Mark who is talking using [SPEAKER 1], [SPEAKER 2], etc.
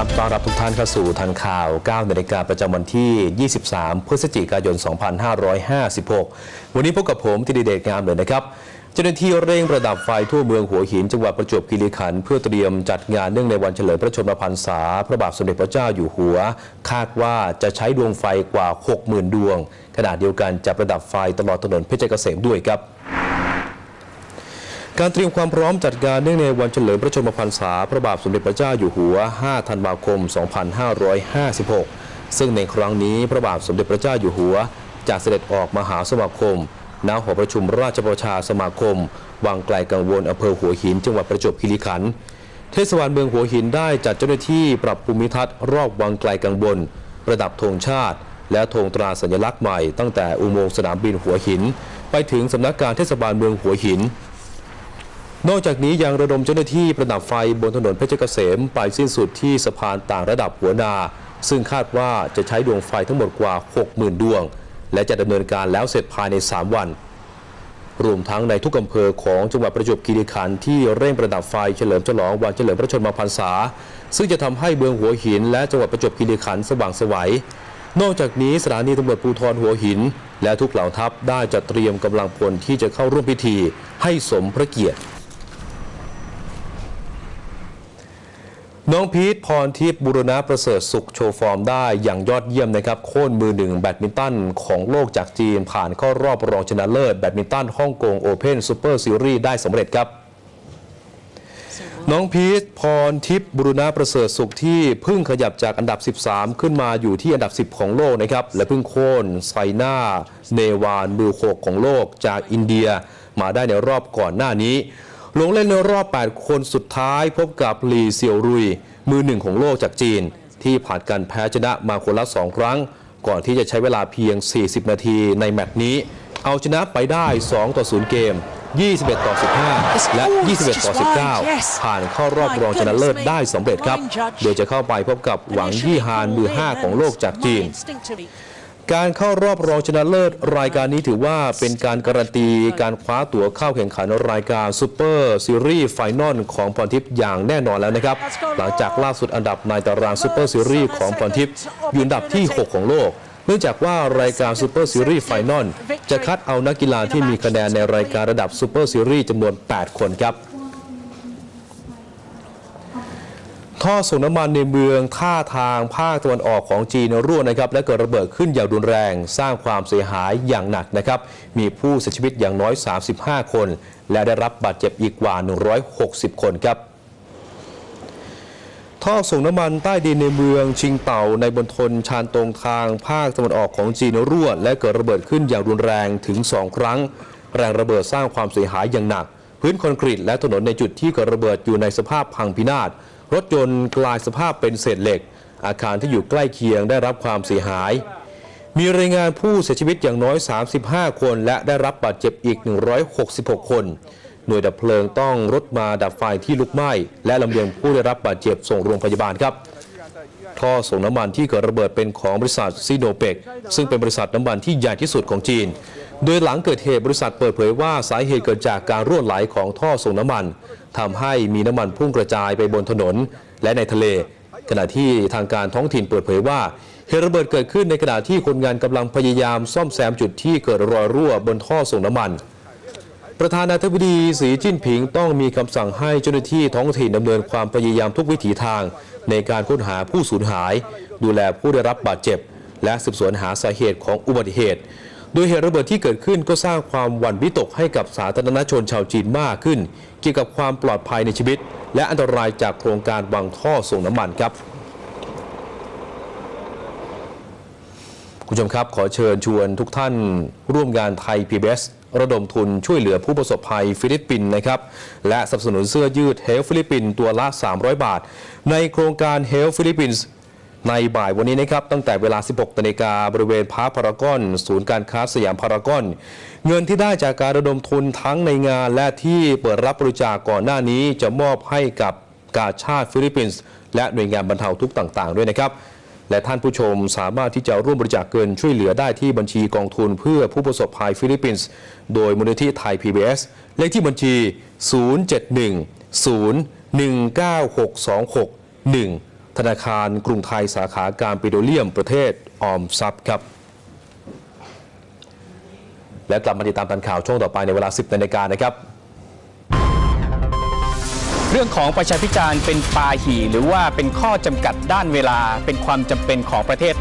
[SPEAKER 1] ครับต้อนรับทุกท่านเข้าสู่ทันข่าว 9 นาฬิกาประจำวันที่ 23 พฤศจิกายน 2556 วันนี้พบกับผมธีรเดชงามเลยนะครับ เจ้าหน้าที่เร่งประดับไฟทั่วเมืองหัวหิน จังหวัดประจวบคีรีขันธ์เพื่อเตรียมจัดงานเนื่องในวันเฉลิมพระชนมพรรษา พระบาทสมเด็จพระเจ้าอยู่หัว คาดว่าจะใช้ดวงไฟกว่า 60,000 ดวง ขณะเดียวกันจะประดับไฟตลอดถนนเพชรเกษมด้วยครับ การเตรียมความพร้อมจัดงานเนื่องในวันเฉลิมพระชนมพรรษา พระบาทสมเด็จพระเจ้าอยู่หัว 5 ธันวาคม 2556 ซึ่งในครั้งนี้พระบาทสมเด็จพระเจ้าอยู่หัวจะเสด็จออกมหาสมาคม ณ หอประชุมราชประชาสมาคม วังไกลกังวลอำเภอหัวหิน จังหวัดประจวบคีรีขันธ์ เทศบาลเมืองหัวหินได้จัดเจ้าหน้าที่ปรับภูมิทัศน์รอบวังไกลกังวลประดับธงชาติ และธงตราสัญลักษณ์ใหม่ตั้งแต่อุโมงค์สนามบินหัวหิน ไปถึงสำนักการเทศบาลเมืองหัวหิน นอกจากนี้ยังระดมเจ้าหน้าที่ประดับไฟบนถนนเพชรเกษมไปสิ้นสุดที่สะพานต่างระดับหัวนา ซึ่งคาดว่าจะใช้ดวงไฟทั้งหมดกว่า 60,000 ดวง และจะดำเนินการแล้วเสร็จภายใน 3 วัน รวมทั้งในทุกอำเภอของจังหวัดประจวบคีรีขันธ์ที่เร่งประดับไฟเฉลิมฉลองวันเฉลิมพระชนมพรรษา ซึ่งจะทำให้เมืองหัวหิน และจังหวัดประจวบคีรีขันธ์สว่างไสวัยนอกจากนี้สถานีตำรวจภูธรหัวหิน และทุกเหล่าทัพได้จัดเตรียมกำลังพลที่จะเข้าร่วมพิธีให้สมพระเกียรติ น้องพีทพรทิพย์บุรณะประเสริฐสุขโชว์ฟอร์มได้อย่างยอดเยี่ยมนะครับ โค่นมือหนึ่งแบดมินตันของโลกจากจีน ผ่านเข้ารอบรองชนะเลิศแบดมินตันฮ่องกงโอเพนซูเปอร์ซีรีส์ได้สำเร็จครับ น้องพีทพรทิพย์บุรณะประเสริฐสุขที่เพิ่งขยับจากอันดับ 13 ขึ้นมาอยู่ที่อันดับ 10 ของโลกนะครับ และเพิ่งโค่นไซน่าเนวานมือโขกของโลกจากอินเดีย มาได้ในรอบก่อนหน้านี้ ลงเล่นในรอบ 8 คนสุดท้ายพบกับหลีเซียวรุย มือหนึ่งของโลกจากจีน ที่ผ่านการแพ้ชนะมาคนละ 2 ครั้ง ก่อนที่จะใช้เวลาเพียง 40 นาทีในแมตช์นี้ เอาชนะไปได้ 2 ต่อ 0 เกม 21 ต่อ 15 และ 21 ต่อ 19 ผ่านเข้ารอบรองชนะเลิศได้สำเร็จครับ โดยจะเข้าไปพบกับหวังยี่ฮานมือ 5 ของโลกจากจีน การเข้ารอบรองชนะเลิศรายการนี้ถือว่าเป็นการการันตีการคว้าตั๋วเข้าแข่งขันรายการซูเปอร์ซีรีส์ไฟนอลของพรทิพย์อย่างแน่นอนแล้วนะครับ หลังจากล่าสุดอันดับในตารางซูเปอร์ซีรีส์ของพรทิพย์อยู่อันดับที่ 6 ของโลกเนื่องจากว่ารายการซูเปอร์ซีรีส์ไฟนอลจะคัดเอานักกีฬาที่มีคะแนนในรายการระดับซูเปอร์ซีรีส์จำนวน 8 คนครับ ท่อส่งน้ำมันในเมืองท่าทางภาคตะวันออกของจีนรั่วนะครับและเกิดระเบิดขึ้นอย่างรุนแรง สร้างความเสียหายอย่างหนักนะครับมีผู้เสียชีวิตอย่างน้อย 35 คน และได้รับบาดเจ็บอีกกว่า 160 คนครับท่อส่งน้ำมันใต้ดินในเมืองชิงเต่าในบนทนชานตรงทางภาคตะวันออกของจีนรั่ว และเกิดระเบิดขึ้นอย่างรุนแรงถึง 2 ครั้ง แรงระเบิดสร้างความเสียหายอย่างหนัก พื้นคอนกรีตและถนนในจุดที่เกิดระเบิดอยู่ในสภาพพังพินาศ รถยนต์กลายสภาพเป็นเศษเหล็ก อาคารที่อยู่ใกล้เคียงได้รับความเสียหาย มีรายงานผู้เสียชีวิตอย่างน้อย 35 คน และได้รับบาดเจ็บอีก 166 คน หน่วยดับเพลิงต้องรถมาดับไฟที่ลุกไหม้ และลำเลียงผู้ได้รับบาดเจ็บส่งโรงพยาบาลครับท่อส่งน้ำมันที่เกิดระเบิดเป็นของบริษัทซีโนเปกซึ่งเป็นบริษัทน้ำมันที่ใหญ่ที่สุดของจีน โดยหลังเกิดเหตุบริษัทเปิดเผยว่าสาเหตุเกิดจากการรั่วไหลของท่อส่งน้ำมัน ทำให้มีน้ำมันพุ่งกระจายไปบนถนนและในทะเล ขณะที่ทางการท้องถิ่นเปิดเผยว่าเหตุระเบิดเกิดขึ้นในขณะที่คนงานกำลังพยายามซ่อมแซมจุดที่เกิดรอยรั่วบนท่อส่งน้ำมัน ประธานาธิบดีสีจิ้นผิงต้องมีคำสั่งให้เจ้าหน้าที่ท้องถิ่นดำเนินความพยายามทุกวิถีทาง ในการค้นหาผู้สูญหาย ดูแลผู้ได้รับบาดเจ็บ และสืบสวนหาสาเหตุของอุบัติเหตุ โดยเหตุระเบิดที่เกิดขึ้นก็สร้างความหวั่นวิตกให้กับสาธารณชนชาวจีนมากขึ้น เกี่ยวกับความปลอดภัยในชีวิต และอันตรายจากโครงการวางท่อส่งน้ำมันครับคุณผู้ชมครับ ขอเชิญชวนทุกท่านร่วมงานไทย PBS ระดมทุนช่วยเหลือผู้ประสบภัยฟิลิปปินส์นะครับ และสนับสนุนเสื้อยืด Help ฟิลิปปินส์ตัวละ 300 บาท ในโครงการ Help ฟิลิปปินส์ ในบ่ายวันนี้นะครับตั้งแต่เวลา 16นาฬิกาบริเวณพาร์คพารากอน ศูนย์การค้าสยามพารากอน เงินที่ได้จากการระดมทุนทั้งในงานและที่เปิดรับบริจาคก่อนหน้านี้ จะมอบให้กับกาชาติฟิลิปปินส์และหน่วยงานบรรเทาทุกข์ต่างๆ ด้วยนะครับและท่านผู้ชมสามารถที่จะร่วมบริจาคเกินช่วยเหลือได้ที่บัญชีกองทุนเพื่อผู้ประสบภัยฟิลิปปินส์โดยมูลนิธิไทย PBS เลขที่บัญชี 071 0 19626 1 ธนาคารกรุงไทยสาขาการปิโตรเลียมประเทศออมทรัพย์ครับ และกลับมาติดตามตันข่าวช่วงต่อไปในเวลา 10นาฬิกานะครับ
[SPEAKER 2] เรื่องของประชาพิจารณ์เป็นปาหี่หรือว่าเป็นข้อจำกัดด้านเวลาเป็นความจำเป็นของประเทศ